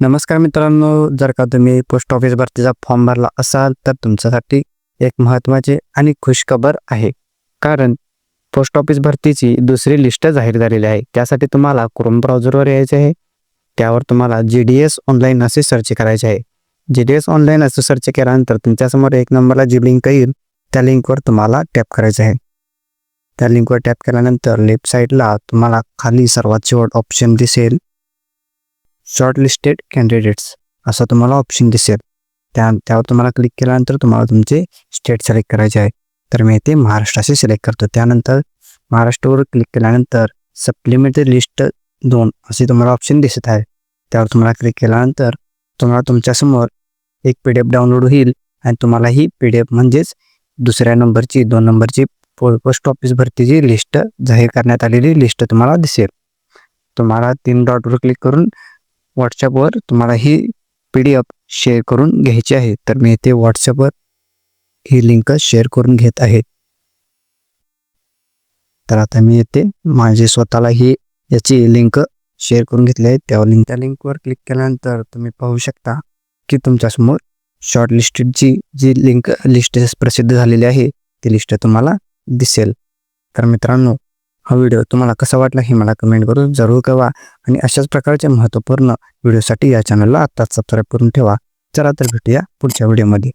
नमस्कार मित्रांनो जर का तुम्ही पोस्ट ऑफिस भरतीचा फॉर्म भरला असाल तर तुमच्यासाठी एक महत्त्वाची आणि खुशखबर आहे. कारण पोस्ट ऑफिस भरतीची दुसरी लिस्ट जाहीर झालेली आहे. त्यासाठी तुम्हाला क्रोम ब्राउझरवर यायचे आहे. त्यावर तुम्हाला जी डी एस ऑनलाईन असे सर्च करायचे आहे. जी डी एस ऑनलाईन असं सर्च केल्यानंतर तुमच्यासमोर एक नंबरला जी लिंक येईल त्या लिंकवर तुम्हाला टॅप करायचं आहे. त्या लिंकवर टॅप केल्यानंतर लेफ्ट साईडला तुम्हाला खाली सर्वात शेवट ऑप्शन दिसेल. शॉर्टलिस्टेड कॅन्डिडेट्स असं तुम्हाला ऑप्शन दिसेल. त्या त्यावर तुम्हाला क्लिक केल्यानंतर तुम्हाला तुमचे स्टेट सिलेक्ट करायचे आहे. तर मी इथे महाराष्ट्राचे सिलेक्ट करतो. त्यानंतर महाराष्ट्रावर क्लिक केल्यानंतर सप्लिमेंटरी लिस्ट दोन असे तुम्हाला ऑप्शन दिसत आहे. त्यावर तुम्हाला क्लिक केल्यानंतर तुम्हाला तुमच्यासमोर एक पी डी एफ डाउनलोड होईल आणि तुम्हाला ही पी डी एफ म्हणजेच दुसऱ्या नंबरची दोन नंबरची पो पोस्ट ऑफिस भरतीची लिस्ट जाहीर करण्यात आलेली लिस्ट तुम्हाला दिसेल. तुम्हाला तीन डॉटवर क्लिक करून व्हॉट्सअपवर तुम्हाला ही पी डी एफ शेअर करून घ्यायची आहे. तर मी इथे व्हॉट्सअपवर ही लिंक शेअर करून घेत आहे. तर आता मी येथे माझी स्वतःला ही याची लिंक शेअर करून घेतली आहे. त्या लिंक त्या लिंकवर क्लिक केल्यानंतर तुम्ही पाहू शकता की तुमच्यासमोर शॉर्ट लिस्टेडची जी लिंक लिस्ट प्रसिद्ध झालेली आहे ती लिस्ट तुम्हाला दिसेल. तर मित्रांनो हा व्हिडिओ तुम्हाला कसा वाटला हे मला कमेंट करून जरूर कळवा. आणि अशाच प्रकारचे महत्त्वपूर्ण व्हिडिओसाठी या चॅनलला आत्ताच सबस्क्राईब करून ठेवा. चला तर भेटूया पुढच्या व्हिडिओमध्ये